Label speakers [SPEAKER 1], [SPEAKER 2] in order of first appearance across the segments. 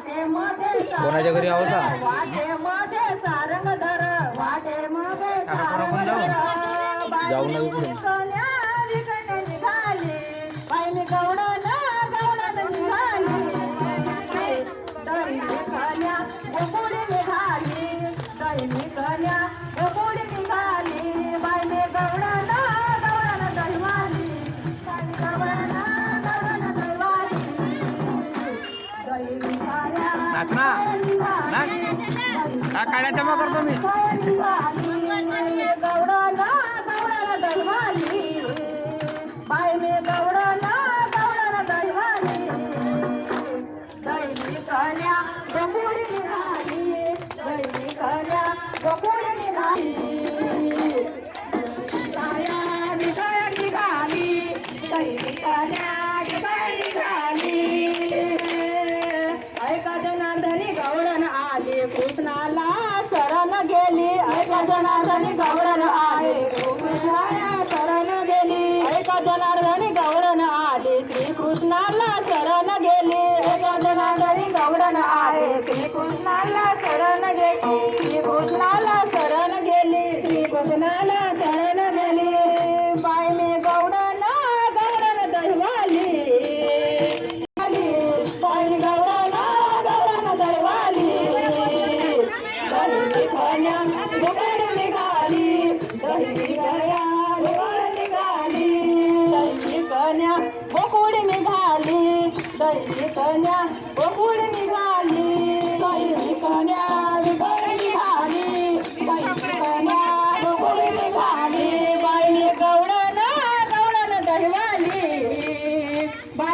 [SPEAKER 1] कोणाच्या घरी आहो का?
[SPEAKER 2] वाटे मध्ये सारंग धर. वाटे मध्ये
[SPEAKER 1] काका कोण
[SPEAKER 2] सारंग
[SPEAKER 1] जाऊ?
[SPEAKER 2] धर.
[SPEAKER 1] जाऊ नका का काड्या जमा करतो मी?
[SPEAKER 2] बाय मी गवडला जनार्दनी गवळण आली कृष्णाला शरण गेली ऐका जनार्दनी गवळण कृष्णाला शरण गेली ऐका जनार्दनी आली श्रीकृष्णाला शरण गेली श्रीकृष्णाला शरण गेली. श्रीकृष्णाला शरण गेली बाय मी गवळण गवळण दहिवाली पाणी गवळाला गवळाला दळवाली. दही खाण्या गोगड निघाली. दही निघाली. दही कन्या गोकुळ निघाली. दही कन्या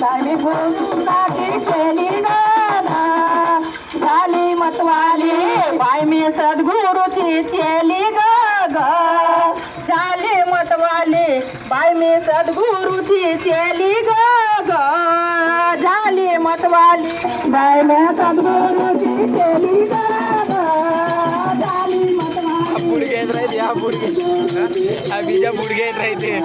[SPEAKER 2] काली गुरुनाची केली गाना झाली मतवाली बाय मी सद्गुरूची चेली ग ग. झाली मतवाली बाय मी सद्गुरूची ग ग. झाली मतवाली बाय मी सद्गुरूची ग झाली
[SPEAKER 1] येत राहते हा हा बीजा बुडगे येत राहते